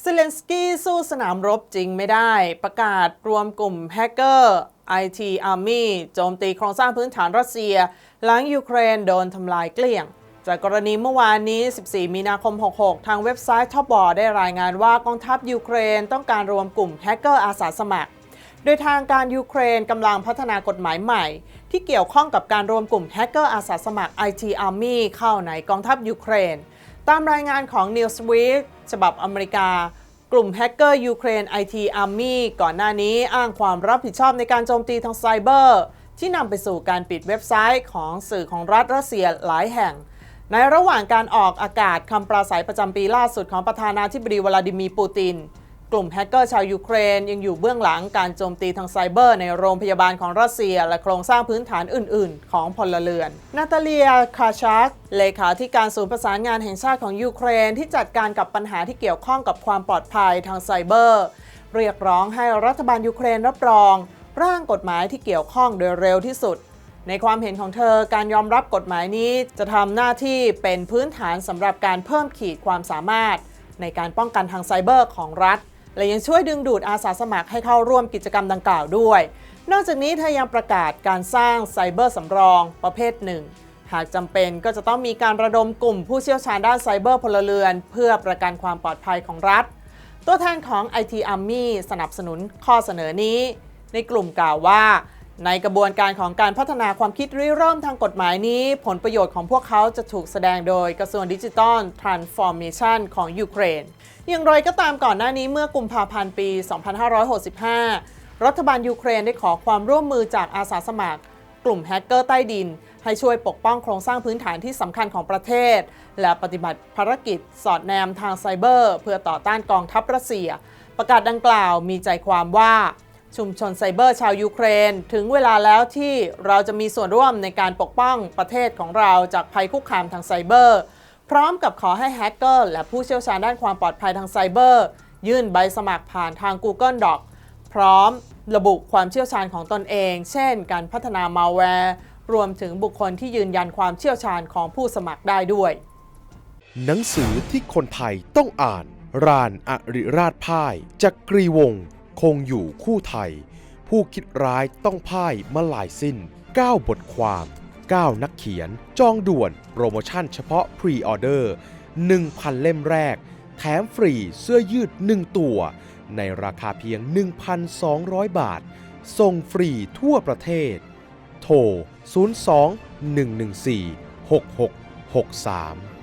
เซเลนสกี้สู้สนามรบจริงไม่ได้ ประกาศรวมกลุ่มแฮกเกอร์ IT Army โจมตีโครงสร้างพื้นฐานรัสเซีย หลังยูเครนโดนทำลายเกลี้ยง จากกรณีเมื่อวานนี้ 14 มีนาคม 66 ทางเว็บไซต์ทอปบอได้รายงานว่ากองทัพยูเครนต้องการรวมกลุ่มแฮกเกอร์อาสาสมัคร โดยทางการยูเครนกำลังพัฒนากฎหมายใหม่ ที่เกี่ยวข้องกับการรวมกลุ่มแฮกเกอร์อาสาสมัคร IT Army เข้าในกองทัพยูเครน ตามรายงานของ Newsweek ฉบับอเมริกา กลุ่มแฮกเกอร์ยูเครน IT Army ก่อนหน้านี้อ้างความรับผิดชอบในการโจมตีทางไซเบอร์ ที่นำไปสู่การปิดเว็บไซต์ของสื่อของรัฐรัสเซียหลายแห่ง ในระหว่างการออกอากาศคำปราศัยประจำปีล่าสุดของประธานาธิบดีวลาดิมีร์ปูติน กลุ่มแฮกเกอร์ชาวยูเครนยังอยู่เบื้องหลังการโจมตีทางไซเบอร์ในโรงพยาบาลของรัสเซีย และโครงสร้างพื้นฐานอื่น ๆ ของพลเรือน นาตาเลีย คาชัก เลขาธิการศูนย์ประสานงานแห่งชาติของยูเครนที่จัดการกับปัญหาที่เกี่ยวข้องกับความปลอดภัยทางไซเบอร์ เรียกร้องให้รัฐบาลยูเครนรับรอง ร่างกฎหมายที่เกี่ยวข้องโดยเร็วที่สุด ในความเห็นของเธอการยอมรับกฎหมายนี้จะทำหน้าที่เป็นพื้นฐานสำหรับการเพิ่มขีดความสามารถ ในการป้องกันทางไซเบอร์ของรัฐ และยังช่วยดึงดูดอาสาสมัครให้เข้าร่วมกิจกรรมดังกล่าวด้วย นอกจากนี้เธอยังประกาศการสร้างไซเบอร์สำรองประเภทหนึ่ง หากจำเป็นก็จะต้องมีการระดมกลุ่มผู้เชี่ยวชาญด้านไซเบอร์พลเรือน เพื่อประกันความปลอดภัยของรัฐ ตัวแทนของ IT Army สนับสนุนข้อเสนอนี้ ในกลุ่มกล่าวว่า ในกระบวนการของการพัฒนาความคิดริเริ่มทางกฎหมายนี้ ผลประโยชน์ของพวกเขาจะถูกแสดงโดยกระทรวงดิจิทัลทรานส์ฟอร์เมชันของยูเครน อย่างไรก็ตามก่อนหน้านี้เมื่อกุมภาพันธ์ปี 2565 รัฐบาลยูเครนได้ขอความร่วมมือจากอาสาสมัคร กลุ่มแฮกเกอร์ใต้ดิน ให้ช่วยปกป้องโครงสร้างพื้นฐานที่สำคัญของประเทศ และปฏิบัติภารกิจสอดแนมทางไซเบอร์ เพื่อต่อต้านกองทัพรัสเซีย ประกาศดังกล่าวมีใจความว่า ชุมชนไซเบอร์ชาวยูเครน ถึงเวลาแล้วที่เราจะมีส่วนร่วมในการปกป้องประเทศของเราจากภัยคุกคามทางไซเบอร์ พร้อมกับขอให้แฮกเกอร์และผู้เชี่ยวชาญด้านความปลอดภัยทางไซเบอร์ ยื่นใบสมัครผ่านทาง Google Doc พร้อมระบุความเชี่ยวชาญของตนเอง เช่น การพัฒนามาแวร์รวมถึงบุคคลที่ยืนยันความเชี่ยวชาญของผู้สมัครได้ด้วย หนังสือที่คนไทยต้องอ่าน รานอริราชพ่ายจักรีวงศ์ คงอยู่คู่ไทย ผู้คิดร้ายต้องพ่ายมาลายสิ้น 9 บทความ 9 นักเขียน จองด่วน โปรโมชั่นเฉพาะพรีออเดอร์ 1,000 เล่มแรก แถมฟรีเสื้อยืด 1 ตัว ในราคาเพียง 1,200 บาท ส่งฟรีทั่วประเทศ โทร 02 114 6663